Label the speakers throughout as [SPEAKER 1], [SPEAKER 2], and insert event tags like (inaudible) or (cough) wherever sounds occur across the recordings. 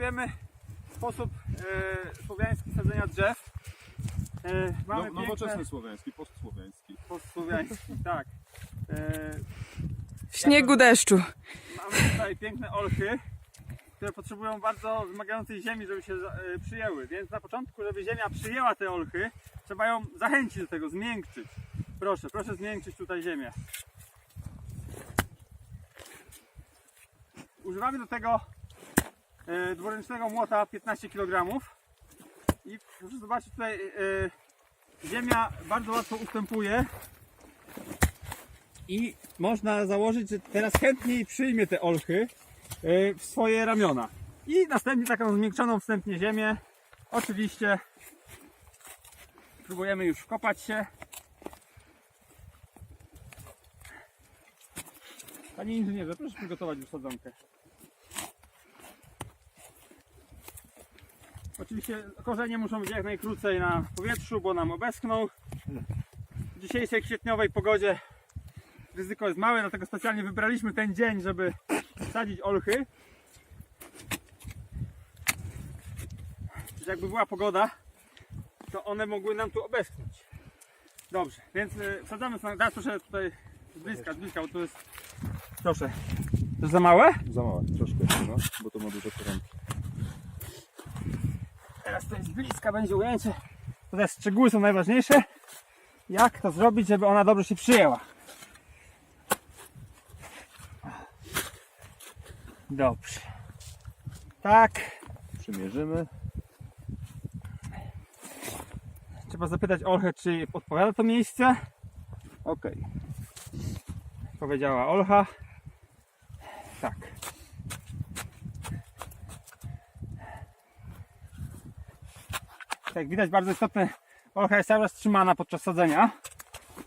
[SPEAKER 1] testujemy sposób e, słowiański sadzenia drzew. E, mamy
[SPEAKER 2] No, nowoczesny
[SPEAKER 1] piękne,
[SPEAKER 2] słowiański, postsłowiański.
[SPEAKER 1] postsłowiański, (laughs) tak. E,
[SPEAKER 3] W śniegu deszczu.
[SPEAKER 1] mamy tutaj piękne olchy, które potrzebują bardzo wymagającej ziemi, żeby się e, przyjęły. Więc na początku, żeby ziemia przyjęła te olchy, trzeba ją zachęcić do tego, zmiękczyć. Proszę, proszę zmiękczyć tutaj ziemię. Używamy do tego dwuręcznego młota 15 kg. I proszę zobaczyć tutaj, e, ziemia bardzo łatwo ustępuje. I można założyć, że teraz chętniej przyjmie te olchy e, w swoje ramiona. I następnie taką zmiękczoną wstępnie ziemię. Oczywiście próbujemy już wkopać się. Panie inżynierze, proszę przygotować już sadzonkę. Oczywiście korzenie muszą być jak najkrócej na powietrzu, bo nam obeschną. W dzisiejszej kwietniowej pogodzie ryzyko jest małe, dlatego specjalnie wybraliśmy ten dzień, żeby sadzić olchy. Jakby była pogoda, to one mogły nam tu obeschnąć. Dobrze, więc y, wsadzamy sobie, teraz proszę tutaj z bliska, z bliska, bo tu jest, proszę. To jest za małe?
[SPEAKER 2] Za małe, troszkę, no, bo to ma duże koronki.
[SPEAKER 1] Teraz to jest bliska, będzie ujęcie. Tutaj szczegóły są najważniejsze. Jak to zrobić, żeby ona dobrze się przyjęła. Dobrze. Tak.
[SPEAKER 2] Przymierzymy.
[SPEAKER 1] Trzeba zapytać Olchę, czy odpowiada to miejsce.
[SPEAKER 2] Okej.
[SPEAKER 1] Powiedziała Olcha. Tak. Jak widać bardzo istotne, Olcha jest cały czas trzymana podczas sadzenia,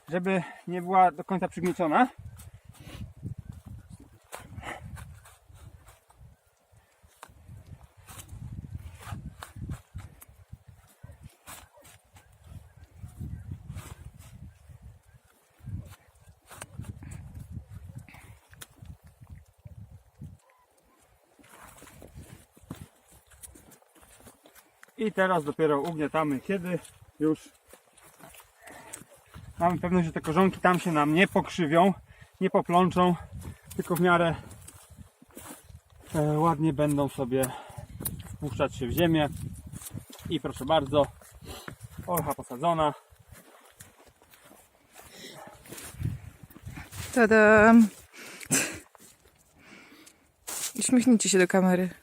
[SPEAKER 1] żeby nie była do końca przygnieciona. I teraz dopiero ugniatamy, kiedy już mamy pewność, że te korzonki tam się nam nie pokrzywią, nie poplączą, tylko w miarę e, ładnie będą sobie wpuszczać się w ziemię. I proszę bardzo, olcha posadzona.
[SPEAKER 3] Tada! (laughs) Uśmiechnijcie się do kamery.